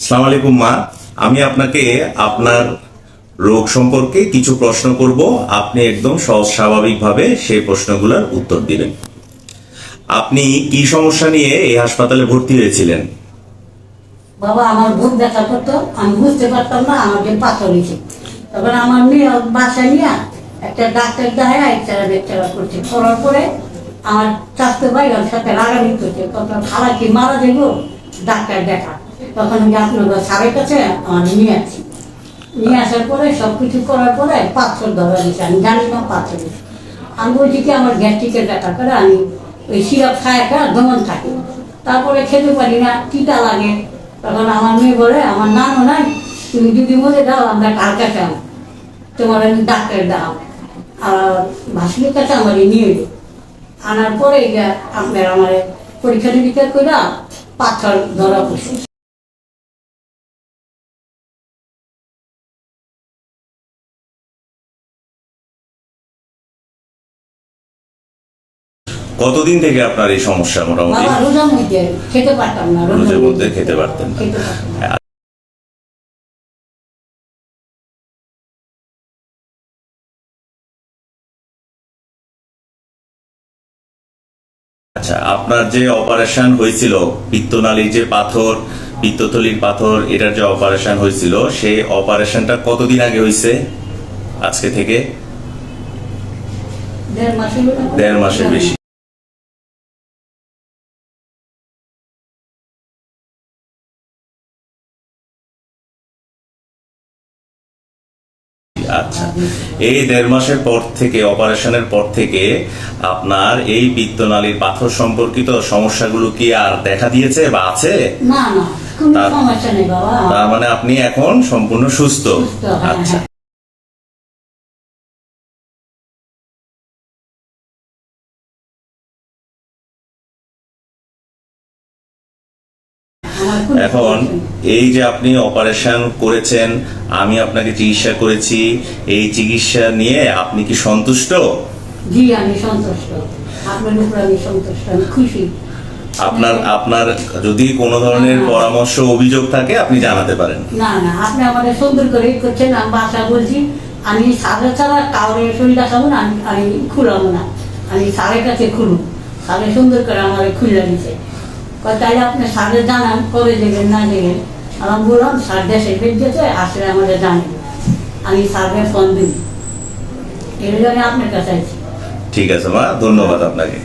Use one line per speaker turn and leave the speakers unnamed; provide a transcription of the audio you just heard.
সালাম আলাইকুম, মা। আমি আপনাকে আপনার রোগ সম্পর্কে কিছু প্রশ্ন করব। আপনি একদম সহজ স্বাভাবিকভাবে সেই প্রশ্নগুলোর উত্তর দিবেন। আপনি কি সমস্যা নিয়ে এই হাসপাতালে ভর্তি হয়েছিলেন?
বাবা, আমার বুক দেখা করতো। আমি বুঝতে পারতাম না আমার যে পাথর হয়েছে। তখন আমার মেয়ে বাসায় নিয়ে একটা ডাক্তার দেখায় একচারা বেচারা করছে। করার পরে আমার স্বাস্থ্য ভাই ওর সাথে রাগানি করছে তখন খালা কি মারা যাব ডাক্তার দেখা তখন আমি আপনার সারের কাছে নিয়ে আসি। নিয়ে আসার পরে সব কিছু করার পরে পাথর ধরা দিচ্ছে আমি জানি না পাথর আমি বলছি, কি আমার গ্যাস্ট্রিকের দেখা করে আমি ওই সিরাপ খায় একটা দমন থাকি। তারপরে খেতে পারি না টিটা লাগে। তখন আমার মেয়ে বলে, আমার নানও নাই, তুমি যদি মরে দাও, আমরা কার কাছে তোমার আমি ডাক্তার দাও আর ভাসিলের কাছে আমার নিয়ে এলো। আনার পরে আপনার আমার পরীক্ষা নিরীক্ষা করে পাথর ধরা পড়ছে
কতদিন থেকে আপনার এই সমস্যা মোটামুটি?
রোজার মধ্যে খেতে পারতাম না
রোজের মধ্যে খেতে পারতেন না।
না।
আচ্ছা আপনার যে অপারেশন হয়েছিল পিত্তনালীর যে পাথর পিত্তথলির পাথর এটার যে অপারেশন হয়েছিল সেই অপারেশনটা কতদিন আগে হয়েছে? আজকে থেকে।
দেড় মাসের
বেশি। আচ্ছা। এই দেড় মাসের পর থেকে অপারেশনের পর থেকে আপনার এই পিত্তনালীর পাথর সম্পর্কিত সমস্যাগুলো কি আর দেখা দিয়েছে বা আছে?
না না কোনো
তার-
সমস্যা নেই বাবা।
তার মানে আপনি এখন সম্পূর্ণ সুস্থ।
হ্যাঁ,
আচ্ছা। এখন এই যে আপনি অপারেশন করেছেন আমি আপনাকে চিকিৎসা করেছি এই চিকিৎসা নিয়ে আপনি কি সন্তুষ্ট?
জি আমি সন্তুষ্ট। আপনার উপর আমি সন্তুষ্ট আমি খুশি।
আপনার আপনার যদি কোনো ধরনের। পরামর্শ অভিযোগ থাকে আপনি জানাতে পারেন।
না না আপনি আমাদের সুন্দর করে করছেন আমি বাসা বলছি আমি সাড়ে ছাড়া কাউরে শরীর দেখাবো না আমি আমি খুলাবো না। আমি সাড়ের কাছে খুলুন। সাড়ে সুন্দর করে আমার খুলে দিছে তাইলে আপনি সাড়ে জানান করে দেবেন না দেবেন? আমি বললাম সার দেশে বেরিয়েছে আসলে আমাদের জানি আমি সারকে ফোন দিই এর জন্য আপনার কাছে
ঠিক আছে মা ধন্যবাদ আপনাকে।